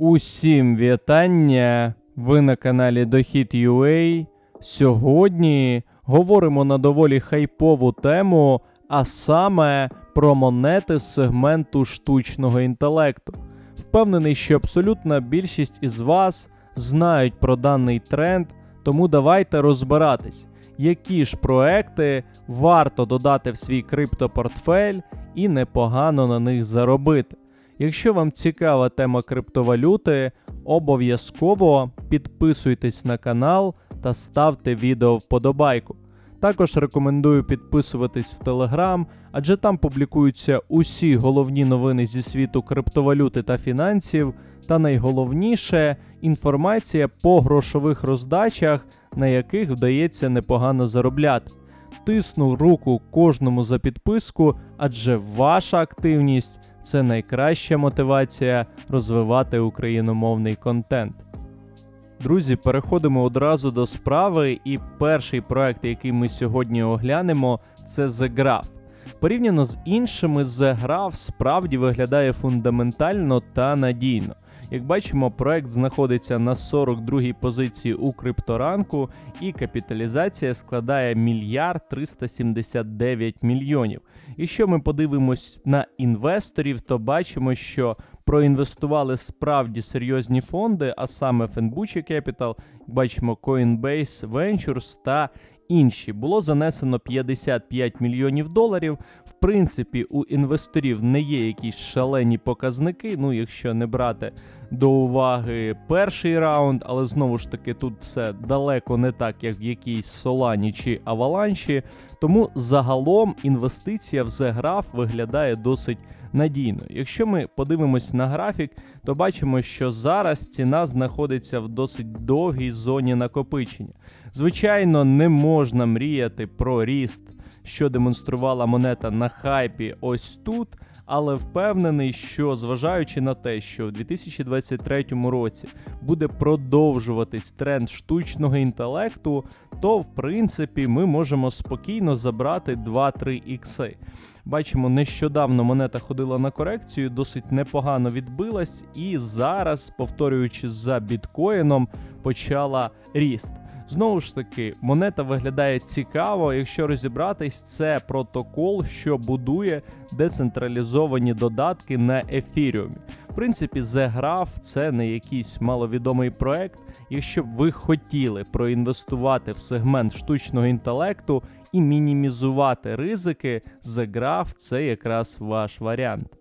Усім вітання! Ви на каналі Дохід.ua. Сьогодні говоримо на доволі хайпову тему, а саме про монети з сегменту штучного інтелекту. Впевнений, що абсолютна більшість із вас знають про даний тренд, тому давайте розбиратись, які ж проекти варто додати в свій криптопортфель і непогано на них заробити. Якщо вам цікава тема криптовалюти, обов'язково підписуйтесь на канал та ставте відео вподобайку. Також рекомендую підписуватись в Телеграм, адже там публікуються усі головні новини зі світу криптовалюти та фінансів, та найголовніше інформація по грошових роздачах, на яких вдається непогано заробляти. Тисну руку кожному за підписку, адже ваша активність це найкраща мотивація розвивати україномовний контент. Друзі, переходимо одразу до справи, і перший проект, який ми сьогодні оглянемо, це The Graph. Порівняно з іншими, The Graph справді виглядає фундаментально та надійно. Як бачимо, проект знаходиться на 42-й позиції у крипторанку, і капіталізація складає мільярд 379 мільйонів. Якщо ми подивимось на інвесторів, то бачимо, що проінвестували справді серйозні фонди, а саме Fenbuchi Capital, бачимо Coinbase Ventures та інші. Було занесено 55 мільйонів доларів. В принципі, у інвесторів не є якісь шалені показники. Ну, якщо не брати до уваги перший раунд, але знову ж таки тут все далеко не так, як в якійсь Солані чи Avalanche. Тому загалом інвестиція в ZGraph виглядає досить надійно. Якщо ми подивимось на графік, то бачимо, що зараз ціна знаходиться в досить довгій зоні накопичення. Звичайно, не можна мріяти про ріст, що демонструвала монета на хайпі ось тут. Але впевнений, що зважаючи на те, що в 2023 році буде продовжуватись тренд штучного інтелекту, то в принципі ми можемо спокійно забрати 2-3 ікси. Бачимо, нещодавно монета ходила на корекцію, досить непогано відбилась, і зараз, повторюючи за біткоїном, почала ріст. Знову ж таки, монета виглядає цікаво. Якщо розібратись, це протокол, що будує децентралізовані додатки на ефіріумі. В принципі, ZGraph – це не якийсь маловідомий проект. Якщо б ви хотіли проінвестувати в сегмент штучного інтелекту і мінімізувати ризики, ZGraph – це якраз ваш варіант.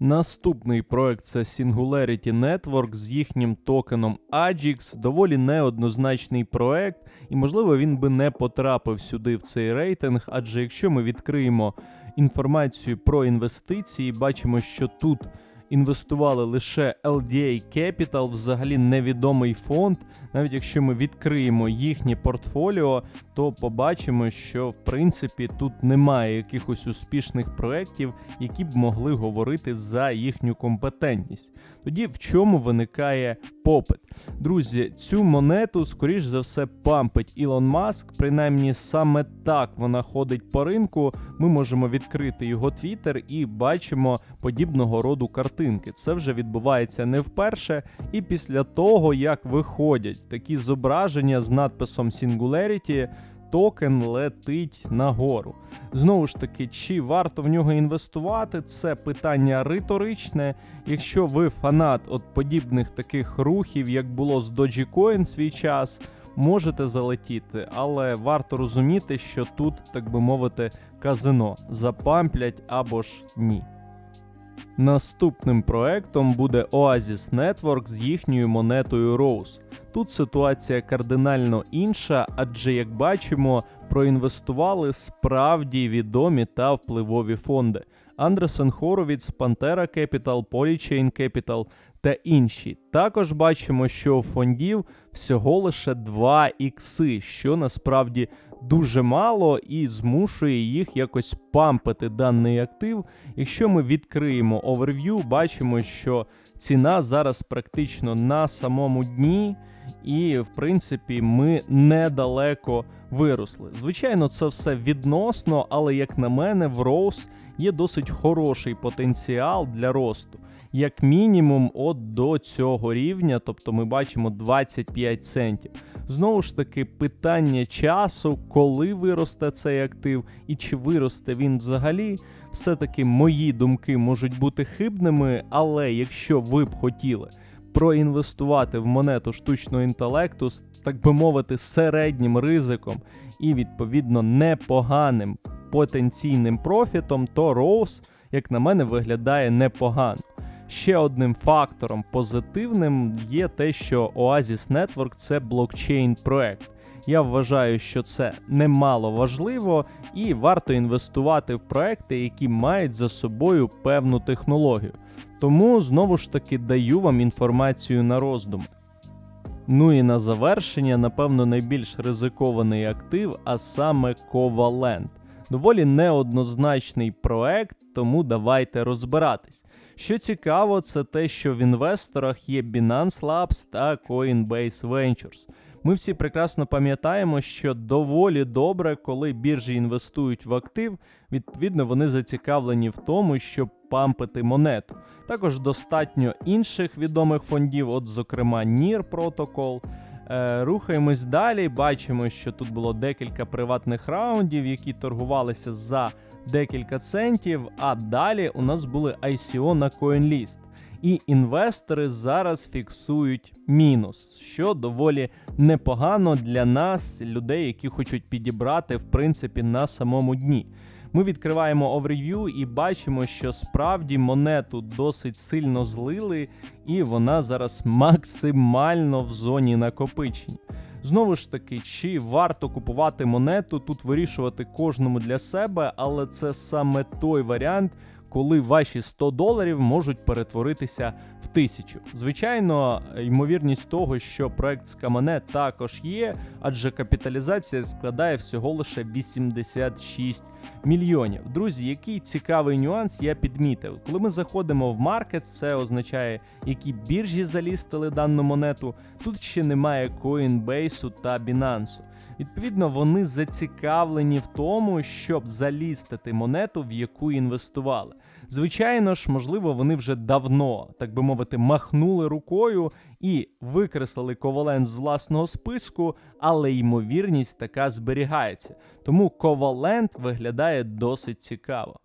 Наступний проект це Singularity Network з їхнім токеном AGIX. Доволі неоднозначний проект, і можливо він би не потрапив сюди в цей рейтинг, адже якщо ми відкриємо інформацію про інвестиції, бачимо, що тут інвестували лише LDA Capital, взагалі невідомий фонд. Навіть якщо ми відкриємо їхнє портфоліо, то побачимо, що в принципі тут немає якихось успішних проєктів, які б могли говорити за їхню компетентність. Тоді в чому виникає попит? Друзі, цю монету, скоріш за все, пампить Ілон Маск. Принаймні саме так вона ходить по ринку. Ми можемо відкрити його твіттер і бачимо подібного роду картинки. Це вже відбувається не вперше. І після того, як виходять такі зображення з надписом Singularity, токен летить нагору. Знову ж таки, чи варто в нього інвестувати? Це питання риторичне. Якщо ви фанат от подібних таких рухів, як було з Dogecoin свій час, можете залетіти, але варто розуміти, що тут, так би мовити, казино запамплять або ж ні. Наступним проектом буде Oasis Network з їхньою монетою Rose. Тут ситуація кардинально інша, адже, як бачимо, проінвестували справді відомі та впливові фонди. Андресен Хоровіц, Pantera Capital, Polychain Capital та інші. Також бачимо, що у фондів всього лише 2 ікси, що насправді дуже мало і змушує їх якось пампити даний актив. Якщо ми відкриємо оверв'ю, бачимо, що ціна зараз практично на самому дні. І, в принципі, ми недалеко виросли. Звичайно, це все відносно, але, як на мене, в Rose є досить хороший потенціал для росту. Як мінімум от до цього рівня, тобто ми бачимо 25 центів. Знову ж таки, питання часу, коли виросте цей актив і чи виросте він взагалі. Все-таки мої думки можуть бути хибними, але якщо ви б хотіли проінвестувати в монету штучного інтелекту, з, так би мовити, середнім ризиком і відповідно непоганим потенційним профітом, то Rose, як на мене, виглядає непогано. Ще одним фактором позитивним є те, що Oasis Network це блокчейн проект. Я вважаю, що це немало важливо і варто інвестувати в проекти, які мають за собою певну технологію. Тому знову ж таки даю вам інформацію на роздуми. Ну і на завершення, напевно, найбільш ризикований актив, а саме Covalent. Доволі неоднозначний проект, тому давайте розбиратись. Що цікаво, це те, що в інвесторах є Binance Labs та Coinbase Ventures. Ми всі прекрасно пам'ятаємо, що доволі добре, коли біржі інвестують в актив, відповідно вони зацікавлені в тому, щоб пампити монету. Також достатньо інших відомих фондів, от, зокрема, NIR Protocol. Е, Рухаємось далі. Бачимо, що тут було декілька приватних раундів, які торгувалися за декілька центів. А далі у нас були ICO на CoinList. І інвестори зараз фіксують мінус, що доволі непогано для нас, людей, які хочуть підібрати в принципі на самому дні. Ми відкриваємо оверв'ю і бачимо, що справді монету досить сильно злили, і вона зараз максимально в зоні накопичень. Знову ж таки, чи варто купувати монету, тут вирішувати кожному для себе, але це саме той варіант, коли ваші 100 доларів можуть перетворитися в тисячу. Звичайно, ймовірність того, що проект Скамане також є, адже капіталізація складає всього лише 86 мільйонів. Друзі, який цікавий нюанс я підмітив. Коли ми заходимо в маркет, це означає, які біржі залістили дану монету. Тут ще немає Coinbase та Binance. Відповідно, вони зацікавлені в тому, щоб залістити монету, в яку інвестували. Звичайно ж, можливо, вони вже давно, так би мовити, махнули рукою і викреслили ковалент з власного списку, але ймовірність така зберігається. Тому ковалент виглядає досить цікаво.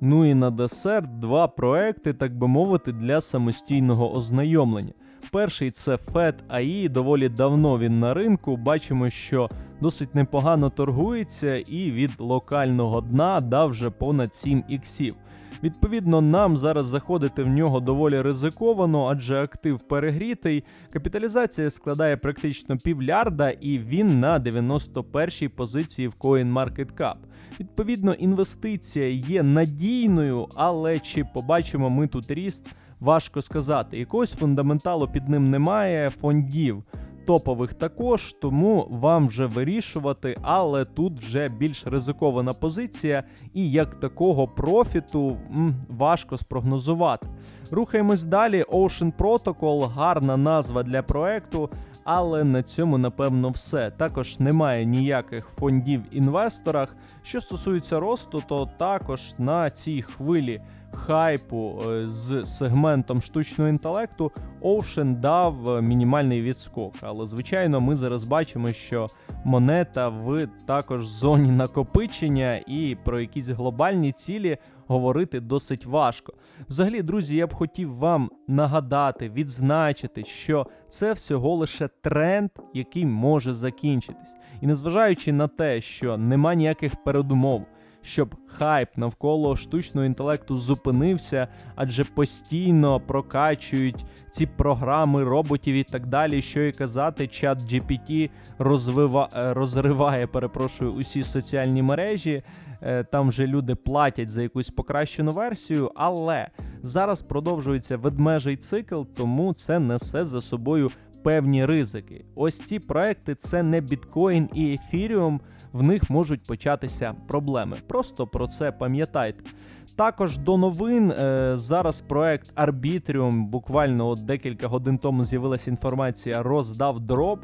Ну і на десерт два проекти, так би мовити, для самостійного ознайомлення. Перший це FED AI, доволі давно він на ринку. Бачимо, що досить непогано торгується, і від локального дна дав вже понад 7 іксів. Відповідно, нам зараз заходити в нього доволі ризиковано, адже актив перегрітий. Капіталізація складає практично півлярда, і він на 91-й позиції в CoinMarketCap. Відповідно, інвестиція є надійною, але чи побачимо ми тут ріст? Важко сказати. Якогось фундаменталу під ним немає, фондів топових також, тому вам вже вирішувати, але тут вже більш ризикована позиція, і як такого профіту м, важко спрогнозувати. Рухаємось далі. Ocean Protocol, гарна назва для проекту. Але на цьому напевно все. Також немає ніяких фондів інвесторах. Що стосується росту, то також на цій хвилі хайпу е, з сегментом штучного інтелекту Ocean дав е, мінімальний відскок. Але звичайно, ми зараз бачимо, що монета в також зоні накопичення, і про якісь глобальні цілі говорити досить важко. Взагалі, друзі, я б хотів вам нагадати, відзначити, що це всього лише тренд, який може закінчитись. І незважаючи на те, що нема ніяких передумов щоб хайп навколо штучного інтелекту зупинився, адже постійно прокачують ці програми роботів і так далі. Що і казати, чат GPT розвива... Е, розриває, перепрошую, усі соціальні мережі. Е, там вже люди платять за якусь покращену версію, але зараз продовжується ведмежий цикл, тому це несе за собою певні ризики. Ось ці проекти це не біткоін і ефіріум в них можуть початися проблеми. Просто про це пам'ятайте. Також до новин е, зараз проект Arbitrium, буквально от декілька годин тому з'явилася інформація, роздав дроп.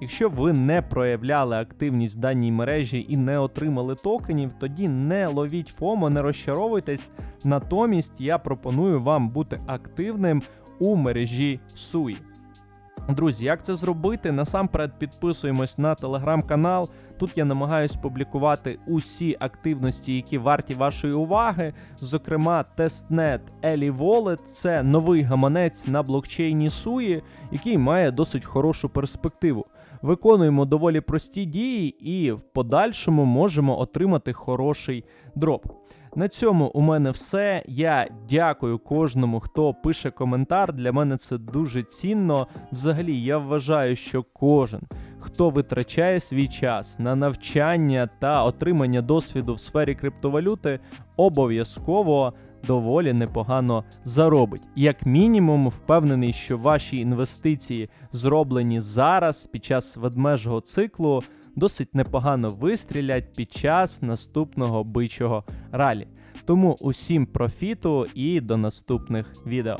Якщо ви не проявляли активність в даній мережі і не отримали токенів, тоді не ловіть ФОМО, не розчаровуйтесь. Натомість я пропоную вам бути активним у мережі SUI. Друзі, як це зробити? Насамперед підписуємось на телеграм-канал. Тут я намагаюсь публікувати усі активності, які варті вашої уваги. Зокрема, тестнет Eli Wallet – це новий гаманець на блокчейні SUI, який має досить хорошу перспективу. Виконуємо доволі прості дії і в подальшому можемо отримати хороший дроп. На цьому у мене все. Я дякую кожному, хто пише коментар. Для мене це дуже цінно. Взагалі, я вважаю, що кожен, хто витрачає свій час на навчання та отримання досвіду в сфері криптовалюти, обов'язково доволі непогано заробить. Як мінімум, впевнений, що ваші інвестиції, зроблені зараз під час ведмежого циклу, досить непогано вистрілять під час наступного бичого ралі. Тому усім профіту і до наступних відео.